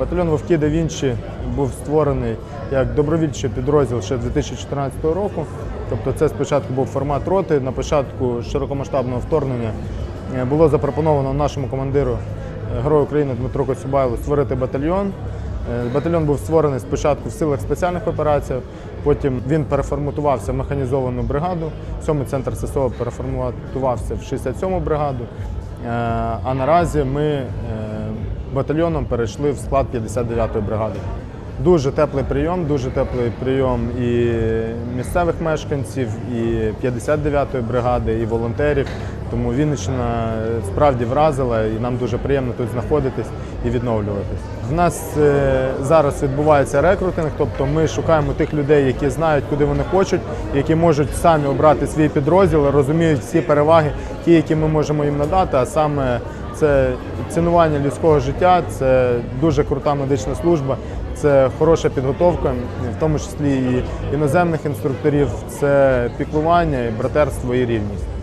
Батальйон Вовки да Вінчі був створений як добровільчий підрозділ ще 2014 року. Тобто це спочатку був формат роти. На початку широкомасштабного вторгнення е, було запропоновано нашому командиру е, Герою України Дмитру Коцюбайлу створити батальйон. Е, Батальйон був створений спочатку в силах спеціальних операцій, потім він переформатувався в механізовану бригаду. Сьомий центр ССО переформатувався в 67-му бригаду. А наразі ми батальйоном перейшли в склад 59-ї бригади. Дуже теплий прийом, дуже теплий прийом і місцевих мешканців, і 59-ї бригади, і волонтерів. Тому Вінниччина справді вразила, і нам дуже приємно тут знаходитись і відновлюватись. В нас е, зараз відбувається рекрутинг, тобто ми шукаємо тих людей, які знають, куди вони хочуть, які можуть самі обрати свій підрозділ, розуміють всі переваги, ті, які ми можемо їм надати, а саме це цінування людського життя, це дуже крута медична служба, це хороша підготовка, в тому числі і іноземних інструкторів, це піклування, і братерство і рівність.